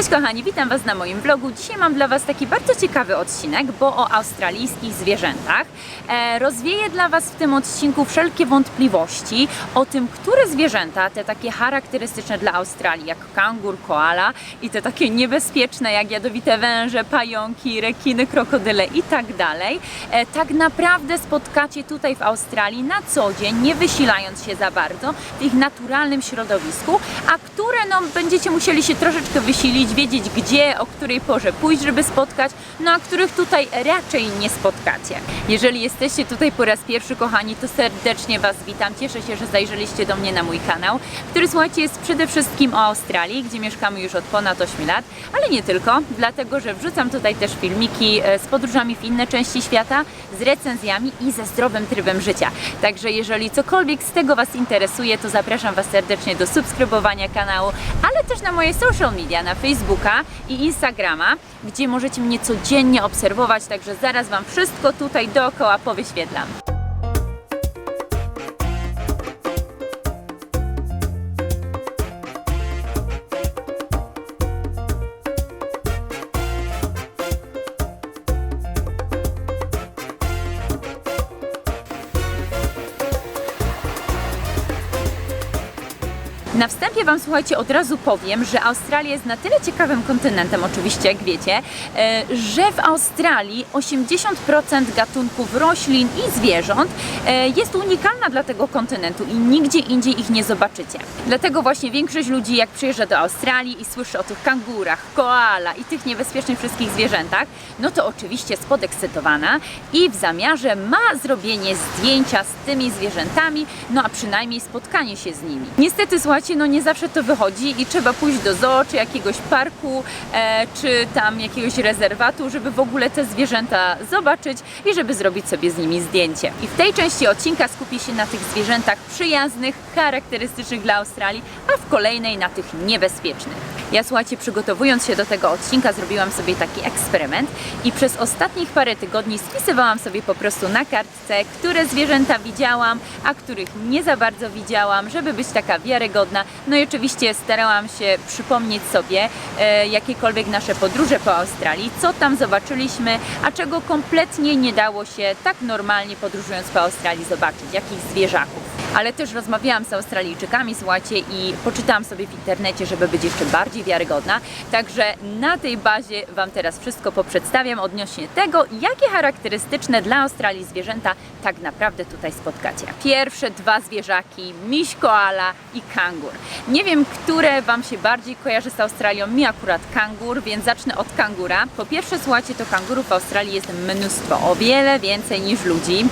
Cześć kochani, witam Was na moim vlogu. Dzisiaj mam dla Was taki bardzo ciekawy odcinek, bo o australijskich zwierzętach. E, rozwieję dla Was w tym odcinku wszelkie wątpliwości o tym, które zwierzęta, te takie charakterystyczne dla Australii, jak kangur, koala i te takie niebezpieczne, jak jadowite węże, pająki, rekiny, krokodyle i tak dalej, e, tak naprawdę spotkacie tutaj w Australii na co dzień, nie wysilając się za bardzo w ich naturalnym środowisku, a które no, będziecie musieli się troszeczkę wysilić, wiedzieć gdzie, o której porze pójść, żeby spotkać, no a których tutaj raczej nie spotkacie. Jeżeli jesteście tutaj po raz pierwszy, kochani, to serdecznie Was witam. Cieszę się, że zajrzeliście do mnie na mój kanał, który słuchajcie jest przede wszystkim o Australii, gdzie mieszkamy już od ponad 8 lat, ale nie tylko, dlatego że wrzucam tutaj też filmiki e, z podróżami w inne części świata, z recenzjami i ze zdrowym trybem życia. Także jeżeli cokolwiek z tego Was interesuje, to zapraszam Was serdecznie do subskrybowania kanału, ale też na moje social media, na Facebooka i Instagrama, gdzie możecie mnie codziennie obserwować, także zaraz Wam wszystko tutaj dookoła powyświetlam. Na wstępie Wam słuchajcie, od razu powiem, że Australia jest na tyle ciekawym kontynentem, oczywiście, jak wiecie, e, że w Australii 80% gatunków roślin i zwierząt e, jest unikalna dla tego kontynentu i nigdzie indziej ich nie zobaczycie. Dlatego właśnie większość ludzi, jak przyjeżdża do Australii i słyszy o tych kangurach, koala i tych niebezpiecznych wszystkich zwierzętach, no to oczywiście jest podekscytowana i w zamiarze ma zrobienie zdjęcia z tymi zwierzętami, no a przynajmniej spotkanie się z nimi. Niestety, słuchajcie, no nie zawsze to wychodzi i trzeba pójść do zoo, czy jakiegoś parku, e, czy tam jakiegoś rezerwatu, żeby w ogóle te zwierzęta zobaczyć i żeby zrobić sobie z nimi zdjęcie. I w tej części odcinka skupię się na tych zwierzętach przyjaznych, charakterystycznych dla Australii, a w kolejnej na tych niebezpiecznych. Ja słuchajcie, przygotowując się do tego odcinka, zrobiłam sobie taki eksperyment i przez ostatnich parę tygodni spisywałam sobie po prostu na kartce, które zwierzęta widziałam, a których nie za bardzo widziałam, żeby być taka wiarygodna. No i oczywiście starałam się przypomnieć sobie e, jakiekolwiek nasze podróże po Australii, co tam zobaczyliśmy, a czego kompletnie nie dało się tak normalnie podróżując po Australii zobaczyć, jakich zwierzaków ale też rozmawiałam z Australijczykami, słuchajcie, i poczytałam sobie w internecie, żeby być jeszcze bardziej wiarygodna. Także na tej bazie Wam teraz wszystko poprzedstawiam odnośnie tego, jakie charakterystyczne dla Australii zwierzęta tak naprawdę tutaj spotkacie. Pierwsze dwa zwierzaki, miś koala i kangur. Nie wiem, które Wam się bardziej kojarzy z Australią, mi akurat kangur, więc zacznę od kangura. Po pierwsze, słuchajcie, to kangurów w Australii jest mnóstwo, o wiele więcej niż ludzi.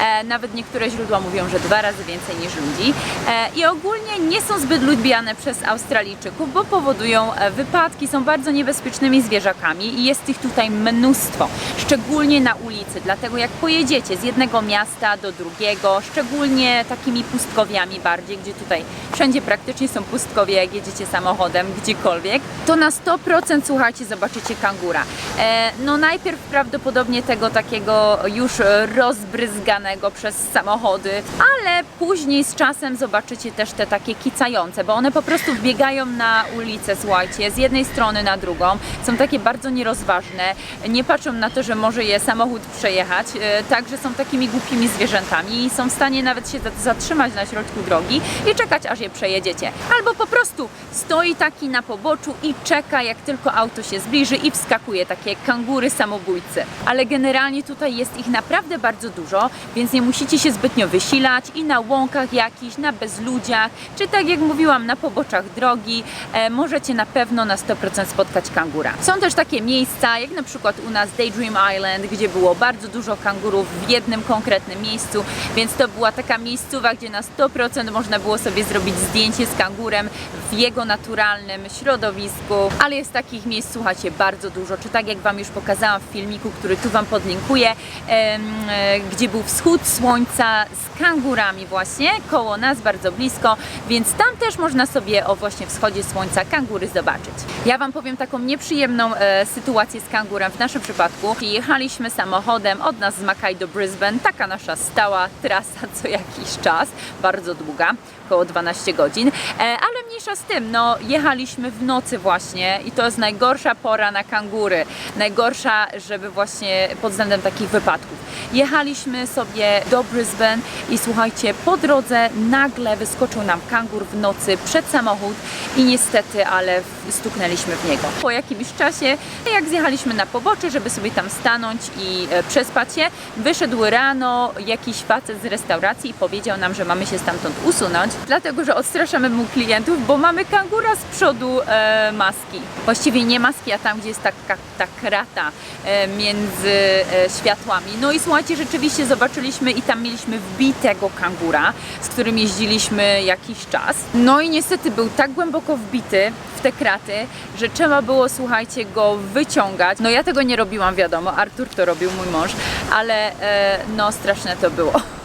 E, nawet niektóre źródła mówią, że dwa razy więcej niż ludzi e, i ogólnie nie są zbyt lubiane przez Australijczyków, bo powodują e, wypadki, są bardzo niebezpiecznymi zwierzakami i jest ich tutaj mnóstwo, szczególnie na ulicy, dlatego jak pojedziecie z jednego miasta do drugiego, szczególnie takimi pustkowiami bardziej, gdzie tutaj wszędzie praktycznie są pustkowie, jak jedziecie samochodem gdziekolwiek, to na 100% słuchajcie, zobaczycie kangura. E, no najpierw prawdopodobnie tego takiego już rozbryzganego przez samochody, ale później z czasem zobaczycie też te takie kicające, bo one po prostu wbiegają na ulicę, słuchajcie, z jednej strony na drugą, są takie bardzo nierozważne, nie patrzą na to, że może je samochód przejechać, e, także są takimi głupimi zwierzętami i są w stanie nawet się zatrzymać na środku drogi i czekać, aż je przejedziecie. Albo po prostu stoi taki na poboczu i czeka, jak tylko auto się zbliży i wskakuje, takie kangury samobójcy. Ale generalnie tutaj jest ich naprawdę bardzo dużo, więc nie musicie się zbytnio wysilać i na łąkach jakichś, na bezludziach, czy tak jak mówiłam, na poboczach drogi, e, możecie na pewno na 100% spotkać kangura. Są też takie miejsca, jak na przykład u nas Daydream Island, gdzie było bardzo dużo kangurów w jednym konkretnym miejscu, więc to była taka miejscowa, gdzie na 100% można było sobie zrobić zdjęcie z kangurem w jego naturalnym środowisku, ale jest takich miejsc, słuchajcie, bardzo dużo, czy tak jak Wam już pokazałam w filmiku, który tu Wam podlinkuję, em, e, gdzie był wschód słońca z kangurami właśnie właśnie koło nas, bardzo blisko, więc tam też można sobie o właśnie wschodzie słońca kangury zobaczyć. Ja Wam powiem taką nieprzyjemną e, sytuację z kangurem w naszym przypadku. Jechaliśmy samochodem od nas z Mackay do Brisbane, taka nasza stała trasa co jakiś czas, bardzo długa, około 12 godzin, e, ale mniejsza z tym, no jechaliśmy w nocy właśnie i to jest najgorsza pora na kangury, najgorsza, żeby właśnie pod względem takich wypadków. Jechaliśmy sobie do Brisbane i słuchajcie, po drodze nagle wyskoczył nam kangur w nocy przed samochód i niestety, ale stuknęliśmy w niego. Po jakimś czasie, jak zjechaliśmy na pobocze, żeby sobie tam stanąć i e, przespać się, wyszedł rano jakiś facet z restauracji i powiedział nam, że mamy się stamtąd usunąć, dlatego że odstraszamy mu klientów, bo mamy kangura z przodu e, maski. Właściwie nie maski, a tam, gdzie jest taka ta krata e, między e, światłami. No i słuchajcie, rzeczywiście zobaczyliśmy i tam mieliśmy wbitego kangura, z którym jeździliśmy jakiś czas. No i niestety był tak głęboko wbity w te kraty, że trzeba było, słuchajcie, go wyciągać. No ja tego nie robiłam, wiadomo, Artur to robił, mój mąż, ale e, no straszne to było.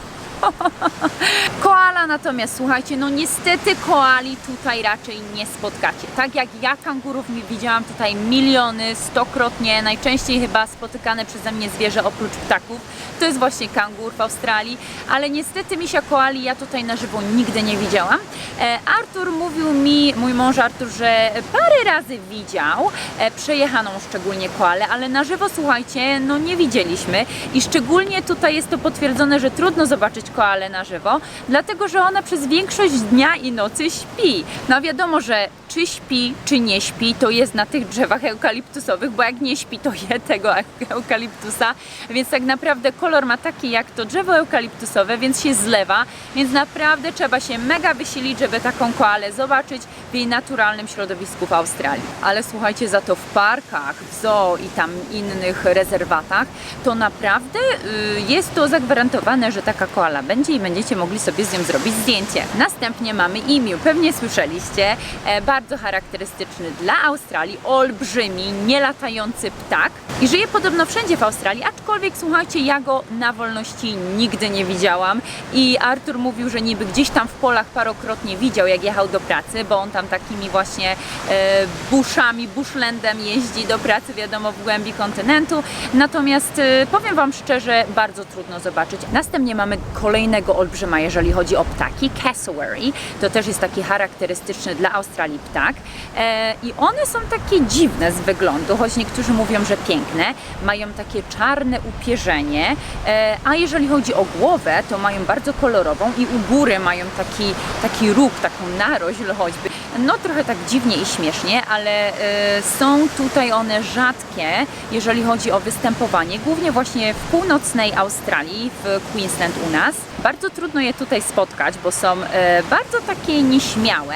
Koala natomiast, słuchajcie, no niestety koali tutaj raczej nie spotkacie. Tak jak ja kangurów widziałam tutaj miliony, stokrotnie, najczęściej chyba spotykane przeze mnie zwierzę oprócz ptaków, to jest właśnie kangur w Australii, ale niestety misia koali ja tutaj na żywo nigdy nie widziałam. E, Artur mówił mi, mój mąż Artur, że parę razy widział e, przejechaną szczególnie koalę, ale na żywo, słuchajcie, no nie widzieliśmy i szczególnie tutaj jest to potwierdzone, że trudno zobaczyć koalę na żywo, dlatego że ona przez większość dnia i nocy śpi. No wiadomo, że czy śpi, czy nie śpi, to jest na tych drzewach eukaliptusowych, bo jak nie śpi, to je tego eukaliptusa, więc tak naprawdę kolor ma taki jak to drzewo eukaliptusowe, więc się zlewa, więc naprawdę trzeba się mega wysilić, żeby taką koalę zobaczyć w jej naturalnym środowisku w Australii. Ale słuchajcie, za to w parkach, w zoo i tam innych rezerwatach, to naprawdę y, jest to zagwarantowane, że taka koala będzie i będziecie mogli sobie z nią zrobić zdjęcie. Następnie mamy imię. Pewnie słyszeliście, e, bardzo charakterystyczny dla Australii, olbrzymi, nielatający ptak i żyje podobno wszędzie w Australii, aczkolwiek słuchajcie, ja go na wolności nigdy nie widziałam i Artur mówił, że niby gdzieś tam w polach parokrotnie widział, jak jechał do pracy, bo on tam takimi właśnie e, buszami, bushlandem jeździ do pracy, wiadomo, w głębi kontynentu. Natomiast e, powiem Wam szczerze, bardzo trudno zobaczyć. Następnie mamy kolejnego olbrzyma, jeżeli chodzi o ptaki, cassowary. To też jest taki charakterystyczny dla Australii ptak. E, I one są takie dziwne z wyglądu, choć niektórzy mówią, że piękne. Mają takie czarne upierzenie, e, a jeżeli chodzi o głowę, to mają bardzo kolorową i u góry mają taki, taki róg, taką narośl choćby. No trochę tak dziwnie i śmiesznie, ale e, są tutaj one rzadkie, jeżeli chodzi o występowanie, głównie właśnie w północnej Australii, w Queensland u nas. Bardzo trudno je tutaj spotkać, bo są bardzo takie nieśmiałe,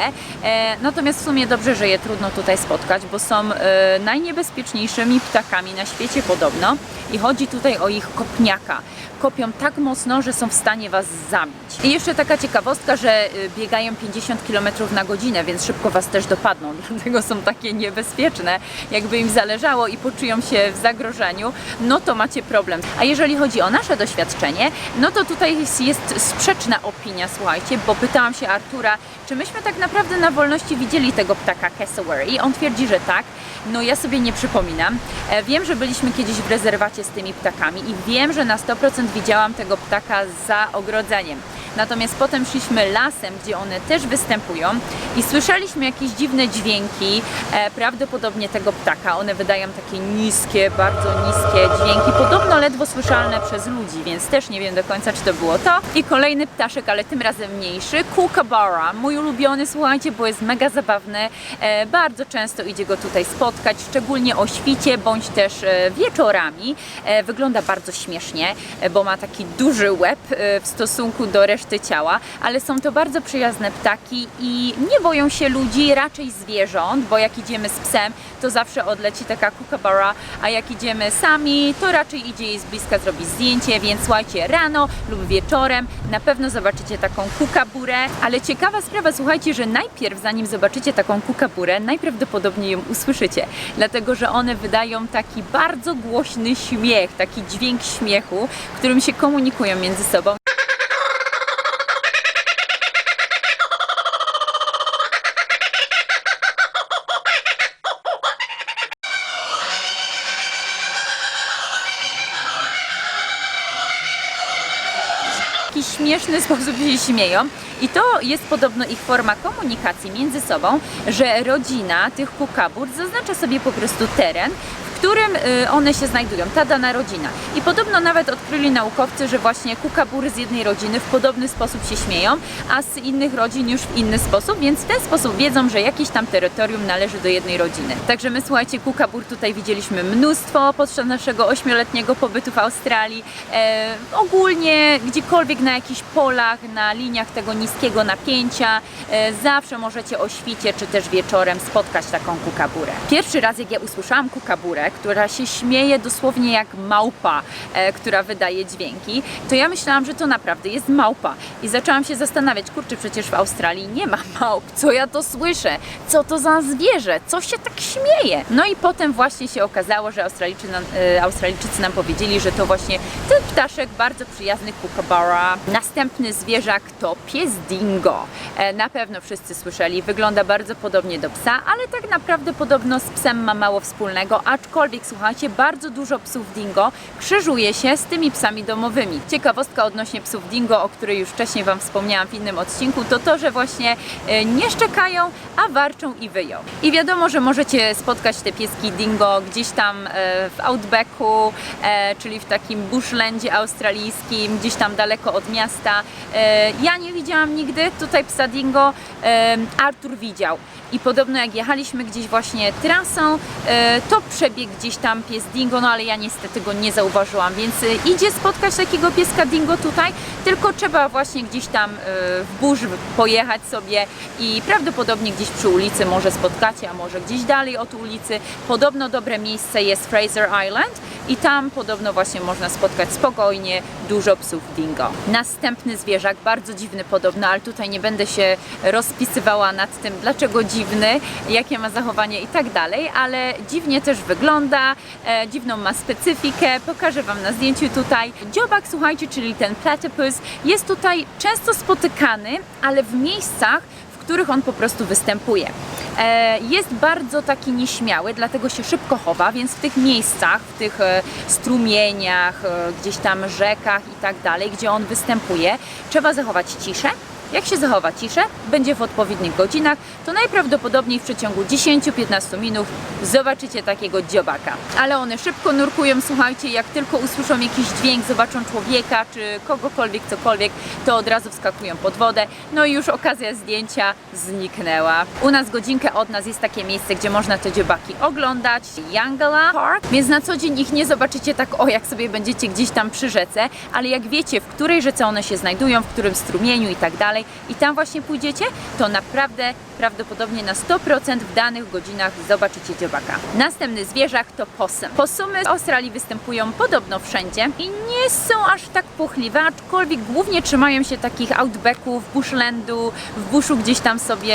natomiast sumie dobrze, że je trudno tutaj spotkać, bo są e, najniebezpieczniejszymi ptakami na świecie podobno i chodzi tutaj o ich kopniaka. Kopią tak mocno, że są w stanie Was zabić. I jeszcze taka ciekawostka, że y, biegają 50 km na godzinę, więc szybko Was też dopadną, dlatego są takie niebezpieczne. Jakby im zależało i poczują się w zagrożeniu, no to macie problem. A jeżeli chodzi o nasze doświadczenie, no to tutaj jest, sprzeczna opinia, słuchajcie, bo pytałam się Artura, czy myśmy tak naprawdę na wolności widzieli tego ptaka cassowary i on twierdzi, że tak. No ja sobie nie przypominam. E, Wiem, że byliśmy kiedyś w rezerwacie z tymi ptakami i wiem, że na 100% widziałam tego ptaka za ogrodzeniem. Natomiast potem szliśmy lasem, gdzie one też występują i słyszeliśmy jakieś dziwne dźwięki, e, prawdopodobnie tego ptaka. One wydają takie niskie, bardzo niskie dźwięki, podobno ledwo słyszalne przez ludzi, więc też nie wiem do końca, czy to było to. I kolejny ptaszek, ale tym razem mniejszy, kookaburra, mój ulubiony, słuchajcie, bo jest mega zabawny. E, bardzo często idzie go tutaj spotkać, szczególnie o świcie, bądź też e, wieczorami. E, wygląda bardzo śmiesznie, e, bo ma taki duży łeb e, w stosunku do reszty ciała, ale są to bardzo przyjazne ptaki i nie boją się ludzi, raczej zwierząt, bo jak idziemy z psem, to zawsze odleci taka kookaburra, a jak idziemy sami, to raczej idzie jej z bliska zrobić zdjęcie, więc słuchajcie, rano lub wieczorem na pewno zobaczycie taką kukaburę, ale ciekawa sprawa, słuchajcie, że najpierw zanim zobaczycie taką kukaburę, najprawdopodobniej ją usłyszycie, dlatego że one wydają taki bardzo głośny śmiech, taki dźwięk śmiechu, którym się komunikują między sobą. Śmieszny sposób się śmieją. I to jest podobno ich forma komunikacji między sobą, że rodzina tych kukabur zaznacza sobie po prostu teren, którym y, one się znajdują, ta dana rodzina. I podobno nawet odkryli naukowcy, że właśnie kukabury z jednej rodziny w podobny sposób się śmieją, a z innych rodzin już w inny sposób, więc w ten sposób wiedzą, że jakieś tam terytorium należy do jednej rodziny. Także my słuchajcie, kukabur tutaj widzieliśmy mnóstwo podczas naszego ośmioletniego pobytu w Australii. E, ogólnie gdziekolwiek na jakichś polach, na liniach tego niskiego napięcia, e, zawsze możecie o świcie czy też wieczorem spotkać taką kukaburę. Pierwszy raz jak ja usłyszałam kukaburę, która się śmieje dosłownie jak małpa, e, która wydaje dźwięki, to ja myślałam, że to naprawdę jest małpa. I zaczęłam się zastanawiać, kurczę, przecież w Australii nie ma małp, co ja to słyszę, co to za zwierzę, co się tak śmieje. No i potem właśnie się okazało, że Australijczycy nam, e, Australijczycy nam powiedzieli, że to właśnie ten ptaszek bardzo przyjazny kookaburra. Następny zwierzak to pies dingo. E, na pewno wszyscy słyszeli, wygląda bardzo podobnie do psa, ale tak naprawdę podobno z psem ma mało wspólnego, aczkolwiek słuchajcie, bardzo dużo psów dingo krzyżuje się z tymi psami domowymi. Ciekawostka odnośnie psów dingo, o której już wcześniej Wam wspomniałam w innym odcinku, to to, że właśnie e, nie szczekają, a warczą i wyją. I wiadomo, że możecie spotkać te pieski dingo gdzieś tam e, w outbacku, e, czyli w takim bushlandzie australijskim, gdzieś tam daleko od miasta. Ja nie widziałam nigdy tutaj psa dingo, Artur widział. I podobno jak jechaliśmy gdzieś właśnie trasą, e, to przebiegł gdzieś tam pies dingo, no ale ja niestety go nie zauważyłam, więc e, idzie spotkać takiego pieska dingo tutaj, tylko trzeba właśnie gdzieś tam e, w burz pojechać sobie i prawdopodobnie gdzieś przy ulicy może spotkacie, a może gdzieś dalej od ulicy. Podobno dobre miejsce jest Fraser Island i tam podobno właśnie można spotkać spokojnie dużo psów dingo. Następny zwierzak, bardzo dziwny podobno, ale tutaj nie będę się rozpisywała nad tym, dlaczego dziwny, jakie ma zachowanie i tak dalej, ale dziwnie też wygląda, e, dziwną ma specyfikę, pokażę Wam na zdjęciu tutaj. Dziobak, słuchajcie, czyli ten platypus, jest tutaj często spotykany, ale w miejscach, w których on po prostu występuje. E, Jest bardzo taki nieśmiały, dlatego się szybko chowa, więc w tych miejscach, w tych e, strumieniach, e, gdzieś tam rzekach i tak dalej, gdzie on występuje, trzeba zachować ciszę. Jak się zachowa ciszę, będzie w odpowiednich godzinach, to najprawdopodobniej w przeciągu 10-15 minut zobaczycie takiego dziobaka. Ale one szybko nurkują, słuchajcie, jak tylko usłyszą jakiś dźwięk, zobaczą człowieka czy kogokolwiek, cokolwiek, to od razu wskakują pod wodę. No i już okazja zdjęcia zniknęła. U nas godzinkę od nas jest takie miejsce, gdzie można te dziobaki oglądać, Yangala Park, więc na co dzień ich nie zobaczycie tak o, jak sobie będziecie gdzieś tam przy rzece, ale jak wiecie, w której rzece one się znajdują, w którym strumieniu i tak dalej, i tam właśnie pójdziecie, to naprawdę prawdopodobnie na 100% w danych godzinach zobaczycie dziobaka. Następny zwierzak to possum. Possumy w Australii występują podobno wszędzie i nie są aż tak puchliwe, aczkolwiek głównie trzymają się takich outbacków, bushlandu, w buszu gdzieś tam sobie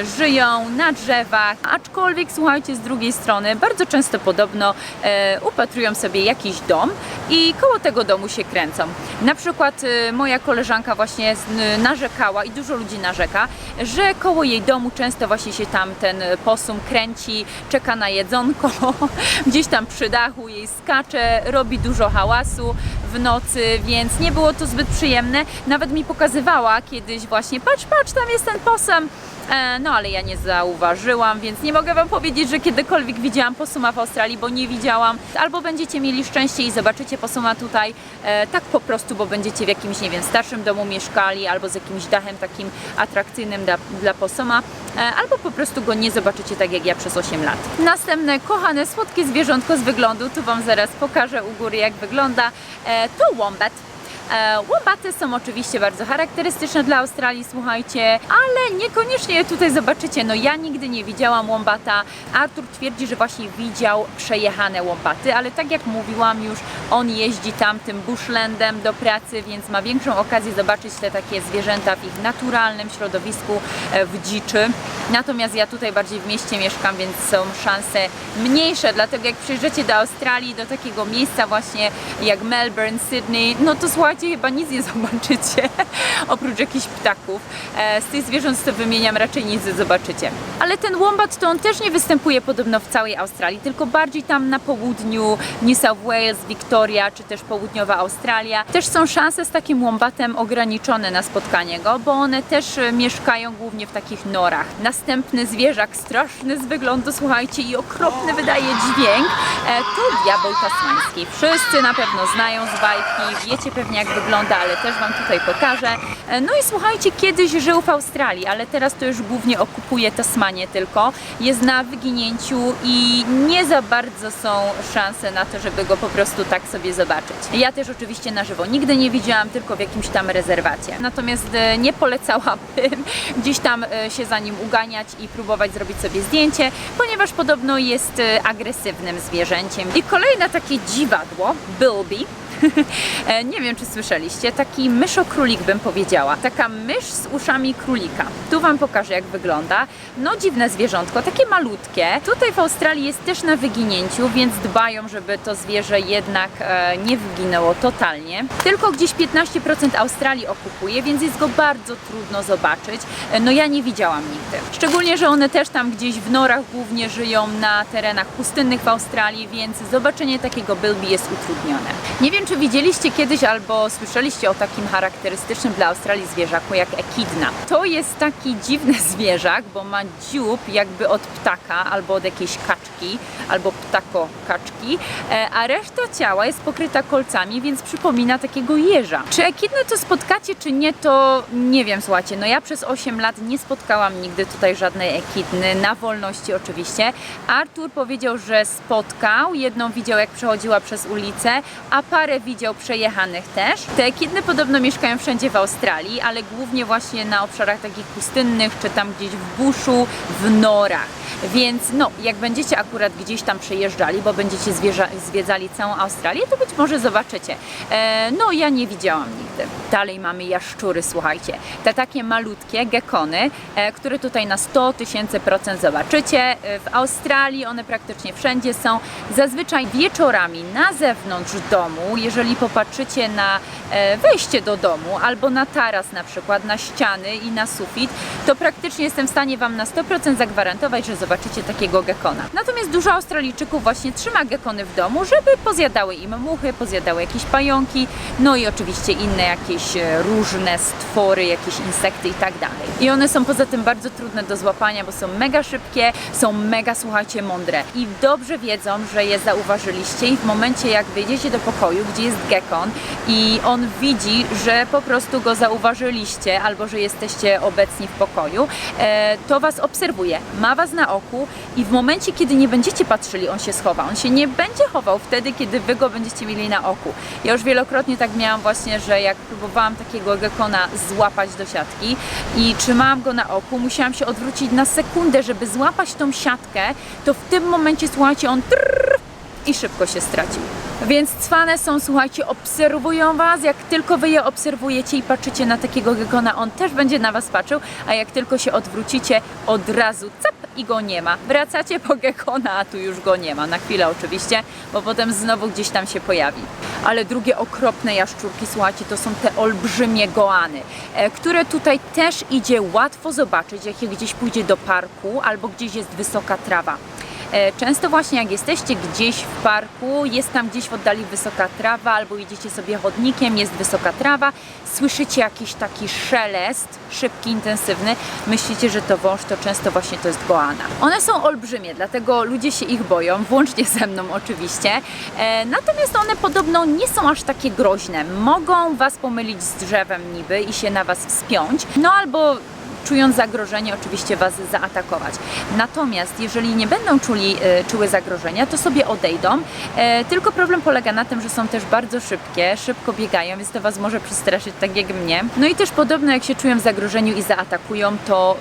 e, żyją, na drzewach, aczkolwiek słuchajcie, z drugiej strony bardzo często podobno e, upatrują sobie jakiś dom i koło tego domu się kręcą. Na przykład e, moja koleżanka właśnie z- narzekała i dużo ludzi narzeka, że koło jej domu często właśnie się tam ten posum kręci, czeka na jedzonko, gdzieś tam przy dachu jej skacze, robi dużo hałasu w nocy, więc nie było to zbyt przyjemne. Nawet mi pokazywała kiedyś właśnie, patrz, patrz, tam jest ten posum. E, No ale ja nie zauważyłam, więc nie mogę Wam powiedzieć, że kiedykolwiek widziałam posuma w Australii, bo nie widziałam. Albo będziecie mieli szczęście i zobaczycie posuma tutaj e, tak po prostu, bo będziecie w jakimś, nie wiem, starszym domu mieszkali, albo z jakimś dachem takim atrakcyjnym dla, dla posuma, e, albo po prostu go nie zobaczycie tak jak ja przez 8 lat. Następne kochane, słodkie zwierzątko z wyglądu, tu Wam zaraz pokażę u góry jak wygląda, e, to wombat. E, Łombaty są oczywiście bardzo charakterystyczne dla Australii, słuchajcie, ale niekoniecznie je tutaj zobaczycie. No ja nigdy nie widziałam łombata. Artur twierdzi, że właśnie widział przejechane łombaty, ale tak jak mówiłam już, on jeździ tam tym bushlandem do pracy, więc ma większą okazję zobaczyć te takie zwierzęta w ich naturalnym środowisku e, w dziczy. Natomiast ja tutaj bardziej w mieście mieszkam, więc są szanse mniejsze, dlatego jak przyjeżdżacie do Australii, do takiego miejsca właśnie jak Melbourne, Sydney, no to słuchajcie, gdzie chyba nic nie zobaczycie, oprócz jakichś ptaków. E, z tych zwierząt, co wymieniam, raczej nic nie zobaczycie. Ale ten wombat to on też nie występuje podobno w całej Australii, tylko bardziej tam na południu, New South Wales, Victoria, czy też południowa Australia. Też są szanse z takim wombatem ograniczone na spotkanie go, bo one też e, mieszkają głównie w takich norach. Następny zwierzak, straszny z wyglądu, słuchajcie, i okropny wydaje dźwięk, e, to diabeł tasmański. Wszyscy na pewno znają z bajki, wiecie pewnie jak wygląda, ale też Wam tutaj pokażę. E, No i słuchajcie, kiedyś żył w Australii, ale teraz to już głównie okupuje Tasmanię tylko. Jest na wyginięciu i nie za bardzo są szanse na to, żeby go po prostu tak sobie zobaczyć. Ja też oczywiście na żywo nigdy nie widziałam, tylko w jakimś tam rezerwacie. Natomiast e, nie polecałabym gdzieś tam e, się za nim uganiać i próbować zrobić sobie zdjęcie, ponieważ podobno jest agresywnym zwierzęciem. I kolejne takie dziwadło, Bilby, nie wiem, czy słyszeliście, taki myszokrólik bym powiedziała. Taka mysz z uszami królika. Tu Wam pokażę, jak wygląda. No dziwne zwierzątko, takie malutkie. Tutaj w Australii jest też na wyginięciu, więc dbają, żeby to zwierzę jednak e, nie wyginęło totalnie. Tylko gdzieś 15% Australii okupuje, więc jest go bardzo trudno zobaczyć. E, no ja nie widziałam nigdy. Szczególnie, że one też tam gdzieś w norach głównie żyją na terenach pustynnych w Australii, więc zobaczenie takiego bilby jest utrudnione. Nie wiem, czy widzieliście kiedyś albo słyszeliście o takim charakterystycznym dla Australii zwierzaku jak ekidna. To jest taki dziwny zwierzak, bo ma dziób jakby od ptaka albo od jakiejś kaczki, albo ptako kaczki, e, a reszta ciała jest pokryta kolcami, więc przypomina takiego jeża. Czy ekidnę to spotkacie, czy nie, to nie wiem, słuchajcie. No ja przez 8 lat nie spotkałam nigdy tutaj żadnej ekidny, na wolności oczywiście. Artur powiedział, że spotkał, jedną widział jak przechodziła przez ulicę, a parę widział przejechanych też. Te ekidny podobno mieszkają wszędzie w Australii, ale głównie właśnie na obszarach takich pustynnych, czy tam gdzieś w buszu, w norach. Więc no, jak będziecie akurat gdzieś tam przejeżdżali, bo będziecie zwiedzali całą Australię, to być może zobaczycie. E, no, ja nie widziałam nigdy. Dalej mamy jaszczury, słuchajcie. Te takie malutkie gekony, e, które tutaj na 100 tysięcy procent zobaczycie. E, w Australii one praktycznie wszędzie są. Zazwyczaj wieczorami na zewnątrz domu, jeżeli popatrzycie na e, wejście do domu albo na taras na przykład, na ściany i na sufit, to praktycznie jestem w stanie Wam na 100% zagwarantować, że zobaczycie takiego gekona. Natomiast dużo Australijczyków właśnie trzyma gekony w domu, żeby pozjadały im muchy, pozjadały jakieś pająki, no i oczywiście inne jakieś e, różne stwory, jakieś insekty i tak dalej. I one są poza tym bardzo trudne do złapania, bo są mega szybkie, są mega, słuchajcie, mądre. I dobrze wiedzą, że je zauważyliście i w momencie jak wyjdziecie do pokoju, gdzie jest gekon i on widzi, że po prostu go zauważyliście albo że jesteście obecni w pokoju, e, to was obserwuje, ma was na oku i w momencie, kiedy nie będziecie patrzyli, on się schowa. On się nie będzie chował wtedy, kiedy wy go będziecie mieli na oku. Ja już wielokrotnie tak miałam właśnie, że jak próbowałam takiego gekona złapać do siatki i trzymałam go na oku, musiałam się odwrócić na sekundę, żeby złapać tą siatkę, to w tym momencie, słuchajcie, on trrr, i szybko się stracił. Więc cwane są, słuchajcie, obserwują Was. Jak tylko Wy je obserwujecie i patrzycie na takiego gekona, on też będzie na Was patrzył, a jak tylko się odwrócicie, od razu cap i go nie ma. Wracacie po gekona, a tu już go nie ma. Na chwilę oczywiście, bo potem znowu gdzieś tam się pojawi. Ale drugie okropne jaszczurki, słuchajcie, to są te olbrzymie goany, e, które tutaj też idzie łatwo zobaczyć, jak je gdzieś pójdzie do parku albo gdzieś jest wysoka trawa. E, Często właśnie jak jesteście gdzieś w parku, jest tam gdzieś w oddali wysoka trawa, albo idziecie sobie chodnikiem, jest wysoka trawa, słyszycie jakiś taki szelest, szybki, intensywny, myślicie, że to wąż, to często właśnie to jest goana. One są olbrzymie, dlatego ludzie się ich boją, włącznie ze mną oczywiście. E, natomiast one podobno nie są aż takie groźne. Mogą was pomylić z drzewem niby i się na was wspiąć, no albo czując zagrożenie, oczywiście Was zaatakować. Natomiast jeżeli nie będą czuli, e, czuły zagrożenia, to sobie odejdą. E, tylko problem polega na tym, że są też bardzo szybkie, szybko biegają, więc to Was może przestraszyć tak jak mnie. No i też podobno jak się czują w zagrożeniu i zaatakują, to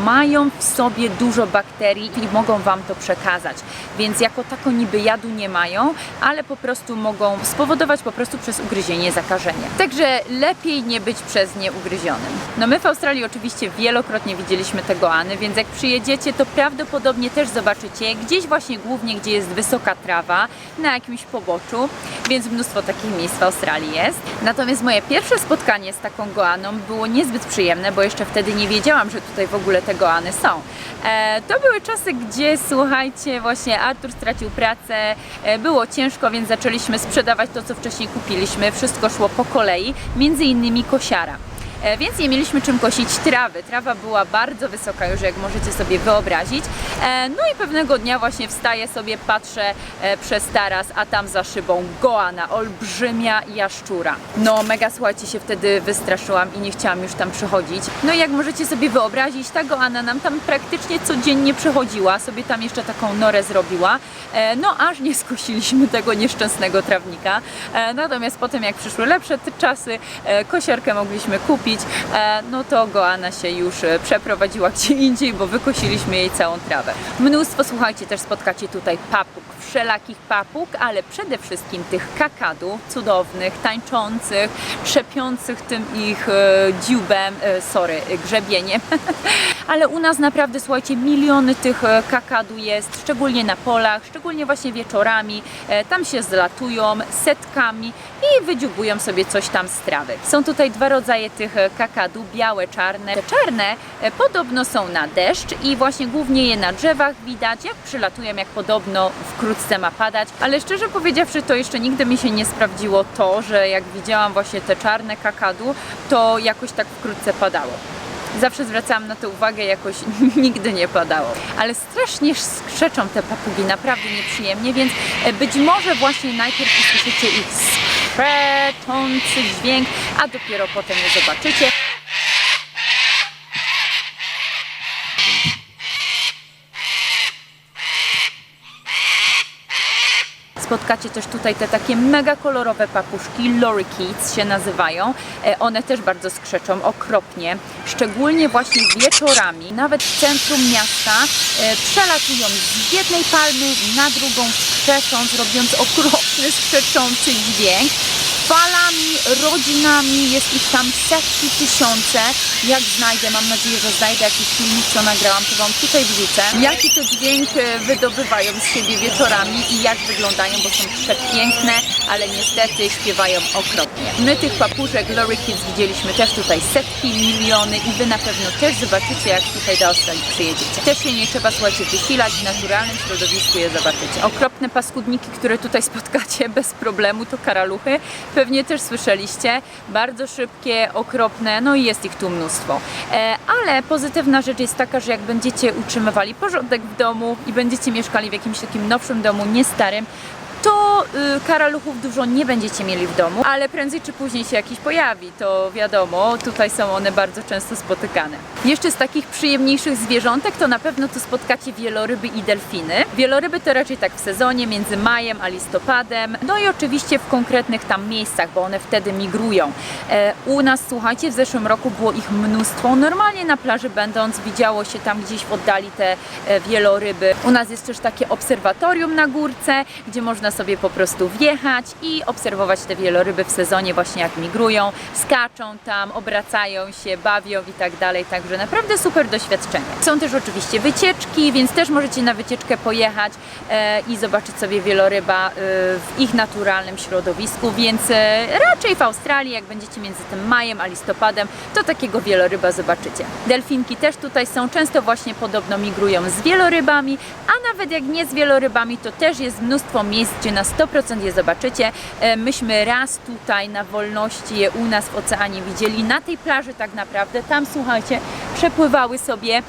y, mają w sobie dużo bakterii i mogą Wam to przekazać. Więc jako tako niby jadu nie mają, ale po prostu mogą spowodować po prostu przez ugryzienie zakażenie. Także lepiej nie być przez nie ugryzionym. No my w Australii oczywiście wielokrotnie widzieliśmy te goany, więc jak przyjedziecie, to prawdopodobnie też zobaczycie gdzieś właśnie głównie, gdzie jest wysoka trawa, na jakimś poboczu, więc mnóstwo takich miejsc w Australii jest. Natomiast moje pierwsze spotkanie z taką goaną było niezbyt przyjemne, bo jeszcze wtedy nie wiedziałam, że tutaj w ogóle te goany są. E, to były czasy, gdzie słuchajcie, właśnie Artur stracił pracę, e, było ciężko, więc zaczęliśmy sprzedawać to, co wcześniej kupiliśmy. Wszystko szło po kolei, między innymi kosiara. E, Więc nie mieliśmy czym kosić trawy. Trawa była bardzo wysoka już, jak możecie sobie wyobrazić. E, No i pewnego dnia właśnie wstaję sobie, patrzę e, przez taras, a tam za szybą goana, olbrzymia jaszczura. No mega słuchajcie, się wtedy wystraszyłam i nie chciałam już tam przychodzić. No i jak możecie sobie wyobrazić, ta goana nam tam praktycznie codziennie przychodziła, sobie tam jeszcze taką norę zrobiła. No aż nie skosiliśmy tego nieszczęsnego trawnika. Natomiast potem jak przyszły lepsze czasy, kosiarkę mogliśmy kupić, e, no to Goana się już e, przeprowadziła gdzie indziej, bo wykosiliśmy jej całą trawę. Mnóstwo, słuchajcie, też spotkacie tutaj papug, wszelakich papug, ale przede wszystkim tych kakadów cudownych, tańczących, trzepiących tym ich e, dziubem, sorry, grzebieniem. ale u nas naprawdę, słuchajcie, miliony tych kakadu jest, szczególnie na polach, szczególnie właśnie wieczorami. Tam się zlatują setkami i wydziubują sobie coś tam z trawy. Są tutaj dwa rodzaje tych kakadu, białe, czarne. Te czarne e, podobno są na deszcz i właśnie głównie je na drzewach widać, jak przylatują, jak podobno wkrótce ma padać. Ale szczerze powiedziawszy, to jeszcze nigdy mi się nie sprawdziło to, że jak widziałam właśnie te czarne kakadu, to jakoś tak wkrótce padało. Zawsze zwracałam na to uwagę, jakoś nigdy nie padało. Ale strasznie skrzeczą te papugi, naprawdę nieprzyjemnie, więc e, być może właśnie najpierw usłyszycie ich skrzeczący dźwięk, a dopiero potem je zobaczycie. Spotkacie też tutaj te takie mega kolorowe papuszki, lorikeets się nazywają. E, One też bardzo skrzeczą okropnie, szczególnie właśnie wieczorami, nawet w centrum miasta e, przelatują z jednej palmy na drugą skrzecząc, robiąc okropny skrzeczący dźwięk. Falami, rodzinami, jest ich tam setki, tysiące. Jak znajdę, mam nadzieję, że znajdę jakiś filmik, co nagrałam, to Wam tutaj wrzucę. Jaki to dźwięk e, wydobywają z siebie wieczorami i jak wyglądają, bo są przepiękne, ale niestety śpiewają okropnie. My tych papużek Glory Kids widzieliśmy też tutaj setki, miliony i Wy na pewno też zobaczycie, jak tutaj do Australii przyjedziecie. Też się nie trzeba, słuchajcie, wysilać, w naturalnym środowisku je zobaczycie. Okropne paskudniki, które tutaj spotkacie bez problemu, to karaluchy. Pewnie też słyszeliście. Bardzo szybkie, okropne, no i jest ich tu mnóstwo. E, ale pozytywna rzecz jest taka, że jak będziecie utrzymywali porządek w domu i będziecie mieszkali w jakimś takim nowszym domu, nie starym, to y, karaluchów dużo nie będziecie mieli w domu, ale prędzej czy później się jakiś pojawi, to wiadomo, tutaj są one bardzo często spotykane. Jeszcze z takich przyjemniejszych zwierzątek to na pewno tu spotkacie wieloryby i delfiny. Wieloryby to raczej tak w sezonie między majem a listopadem, no i oczywiście w konkretnych tam miejscach, bo one wtedy migrują. E, u nas, słuchajcie, w zeszłym roku było ich mnóstwo. Normalnie na plaży będąc widziało się tam gdzieś w oddali te e, wieloryby. U nas jest też takie obserwatorium na górce, gdzie można sobie po prostu wjechać i obserwować te wieloryby w sezonie właśnie jak migrują, skaczą tam, obracają się, bawią i tak dalej, także naprawdę super doświadczenie. Są też oczywiście wycieczki, więc też możecie na wycieczkę pojechać e, i zobaczyć sobie wieloryba e, w ich naturalnym środowisku, więc e, raczej w Australii, jak będziecie między tym majem a listopadem, to takiego wieloryba zobaczycie. Delfinki też tutaj są, często właśnie podobno migrują z wielorybami, a nawet jak nie z wielorybami, to też jest mnóstwo miejsc, gdzie na 100% je zobaczycie. E, Myśmy raz tutaj na wolności je u nas w oceanie widzieli, na tej plaży tak naprawdę, tam słuchajcie, przepływały sobie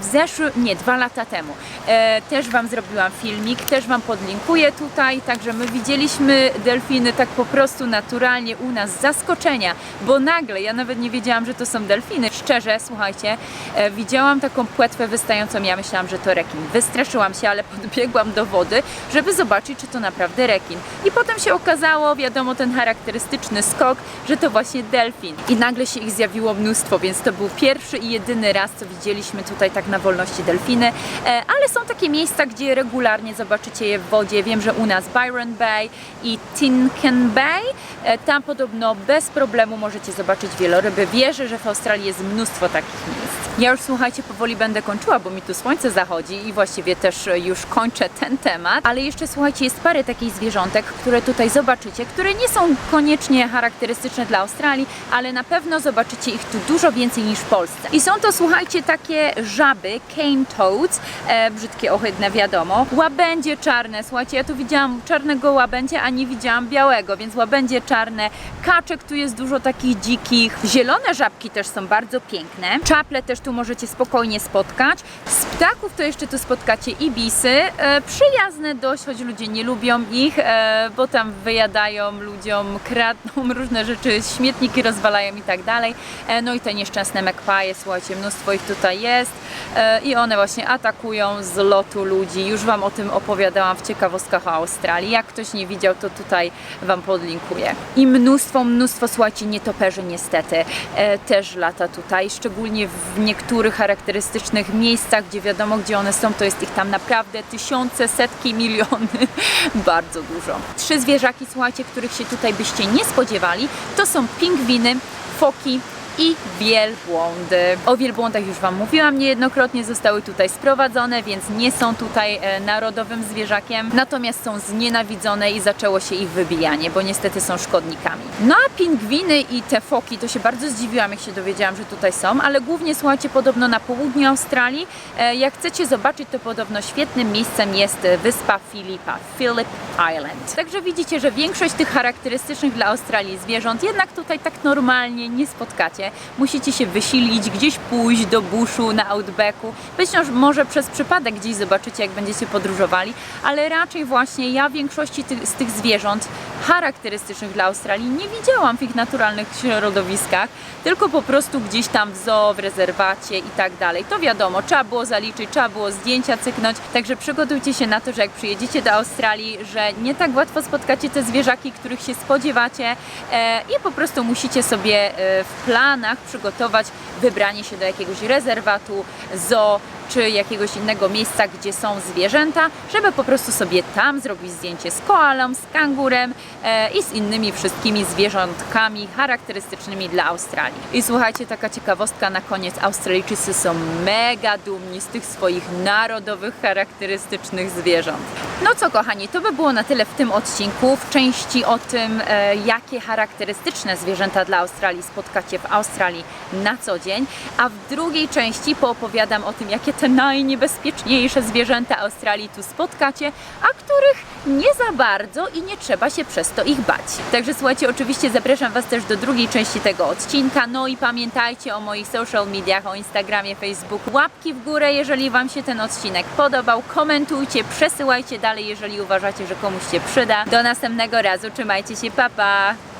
w zeszłym, nie, dwa lata temu. E, Też Wam zrobiłam filmik, też Wam podlinkuję tutaj, także my widzieliśmy delfiny tak po prostu naturalnie u nas zaskoczenia, bo nagle, ja nawet nie wiedziałam, że to są delfiny. Szczerze, słuchajcie, e, widziałam taką płetwę wystającą, ja myślałam, że to rekin. Wystraszyłam się, ale podbiegłam do wody, żeby zobaczyć, czy to naprawdę rekin. I potem się okazało, wiadomo, ten charakterystyczny skok, że to właśnie delfin. I nagle się ich zjawiło mnóstwo, więc to był pierwszy i jedyny raz, co widzieliśmy tutaj tak na wolności delfiny, e, ale są takie miejsca, gdzie regularnie zobaczycie je w wodzie. Wiem, że u nas Byron Bay i Tinken Bay, e, tam podobno bez problemu możecie zobaczyć wieloryby. Wierzę, że w Australii jest mnóstwo takich miejsc. Ja już słuchajcie, powoli będę kończyła, bo mi tu słońce zachodzi i właściwie też już kończę ten temat, ale jeszcze słuchajcie, jest parę takich zwierzątek, które tutaj zobaczycie, które nie są koniecznie charakterystyczne dla Australii, ale na pewno zobaczycie ich tu dużo więcej niż w Polsce. I są to, słuchajcie, takie żaby, cane toads, e, brzydkie, ohydne, wiadomo. Łabędzie czarne, słuchajcie, ja tu widziałam czarnego łabędzia, a nie widziałam białego, więc łabędzie czarne, kaczek tu jest dużo takich dzikich, zielone żabki też są bardzo piękne, czaple też tu możecie spokojnie spotkać. Z ptaków to jeszcze tu spotkacie ibisy, e, przyjazne dość, choć ludzie nie lubią ich, e, bo tam wyjadają ludziom, kradną różne rzeczy, śmietniki rozwalają i tak dalej. E, no i te nieszczęsne magpie, słuchajcie, mnóstwo ich tutaj jest e, i one właśnie atakują z lotu ludzi. Już Wam o tym opowiadałam w ciekawostkach o Australii. Jak ktoś nie widział, to tutaj Wam podlinkuję. I mnóstwo, mnóstwo, słuchajcie, nietoperzy niestety e, też lata tutaj, szczególnie w niektórych charakterystycznych miejscach, gdzie wiadomo, gdzie one są, to jest ich tam naprawdę tysiące, setki, miliony, bardzo dużo. Trzy zwierzaki, słuchajcie, których się tutaj byście nie spodziewali, to są pingwiny, foki i wielbłądy. O wielbłądach już Wam mówiłam niejednokrotnie, zostały tutaj sprowadzone, więc nie są tutaj e, narodowym zwierzakiem, natomiast są znienawidzone i zaczęło się ich wybijanie, bo niestety są szkodnikami. No a pingwiny i te foki, to się bardzo zdziwiłam, jak się dowiedziałam, że tutaj są, ale głównie słuchajcie, podobno na południu Australii. E, Jak chcecie zobaczyć, to podobno świetnym miejscem jest e, wyspa Filipa, Phillip Island. Także widzicie, że większość tych charakterystycznych dla Australii zwierząt jednak tutaj tak normalnie nie spotkacie. Musicie się wysilić, gdzieś pójść do buszu, na outbacku. Być może przez przypadek gdzieś zobaczycie, jak będziecie podróżowali, ale raczej właśnie ja większości tych, z tych zwierząt charakterystycznych dla Australii nie widziałam w ich naturalnych środowiskach, tylko po prostu gdzieś tam w zoo, w rezerwacie i tak dalej. To wiadomo, trzeba było zaliczyć, trzeba było zdjęcia cyknąć, także przygotujcie się na to, że jak przyjedziecie do Australii, że nie tak łatwo spotkacie te zwierzaki, których się spodziewacie e, i po prostu musicie sobie e, w planach przygotować wybranie się do jakiegoś rezerwatu, zoo czy jakiegoś innego miejsca, gdzie są zwierzęta, żeby po prostu sobie tam zrobić zdjęcie z koalą, z kangurem e, i z innymi wszystkimi zwierzątkami charakterystycznymi dla Australii. I słuchajcie, taka ciekawostka na koniec. Australijczycy są mega dumni z tych swoich narodowych, charakterystycznych zwierząt. No co kochani, to by było na tyle w tym odcinku, w części o tym, e, jakie charakterystyczne zwierzęta dla Australii spotkacie w Australii na co dzień, a w drugiej części poopowiadam o tym, jakie te najniebezpieczniejsze zwierzęta Australii tu spotkacie, a których nie za bardzo i nie trzeba się przez to ich bać. Także słuchajcie, oczywiście zapraszam Was też do drugiej części tego odcinka, no i pamiętajcie o moich social mediach, o Instagramie, Facebooku. Łapki w górę, jeżeli Wam się ten odcinek podobał, komentujcie, przesyłajcie dalej, jeżeli uważacie, że komuś się przyda. Do następnego razu, trzymajcie się, papa! Pa.